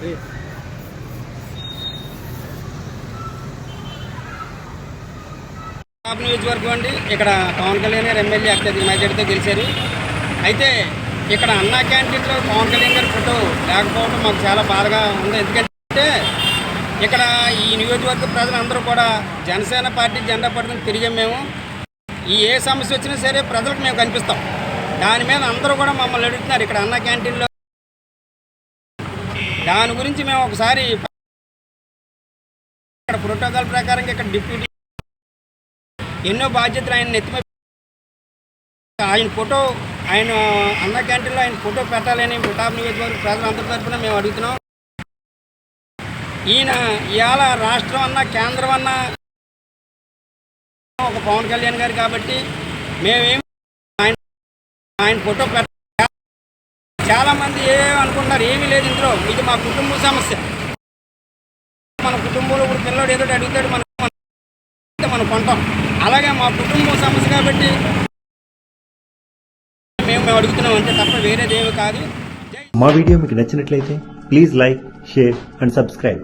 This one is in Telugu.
శ్రీ నియోజకవర్గం అండి. ఇక్కడ పవన్ కళ్యాణ్ గారు ఎమ్మెల్యే అత్యధిక మెజార్టీతో గెలిచారు. అయితే ఇక్కడ అన్నా క్యాంటీన్లో పవన్ కళ్యాణ్ గారి ఫోటో లేకపోవడం మాకు చాలా బాధగా ఉంది. ఎందుకంటే ఇక్కడ ఈ నియోజకవర్గ ప్రజలందరూ కూడా జనసేన పార్టీ జెండా పట్టుకుని తిరిగాం మేము. ఈ ఏ సమస్య వచ్చినా సరే ప్రజలకు మేము కనిపిస్తాం. దాని మీద అందరూ కూడా మమ్మల్ని అడుగుతున్నారు. ఇక్కడ అన్నా క్యాంటీన్లో దాని గురించి మేము ఒకసారి ఇక్కడ ప్రోటోకాల్ ప్రకారం ఇక్కడ డిప్యూటీ ఎన్నో బాధ్యతలు ఆయన నెత్తిమే ఆయన ఫోటో ఆయన అన్న క్యాంటీన్లో ఆయన ఫోటో పెట్టాలని ప్రతాప్ నియోజకవర్గ ప్రజలందరి తరఫున మేము అడుగుతున్నాం. ఈయన ఇవాళ రాష్ట్రం అన్న కేంద్రం అన్న ఒక పవన్ కళ్యాణ్ గారు కాబట్టి మేమేం ఆయన ఆయన ఫోటో పెట్ట చాలా మంది ఏమనుకుంటున్నారు ఏమీ లేదు ఇందులో ఇది మా కుటుంబ సమస్య. మన కుటుంబంలో ఇప్పుడు పిల్లడు ఏదో అడుగుతాడు మనం మనం కొంటాం. అలాగే మా కుటుంబం సమస్య కాబట్టి మేము మేము అడుగుతున్నాం అంతే తప్ప వేరేదేమి కాదు. మా వీడియో మీకు నచ్చినట్లయితే please like share and subscribe.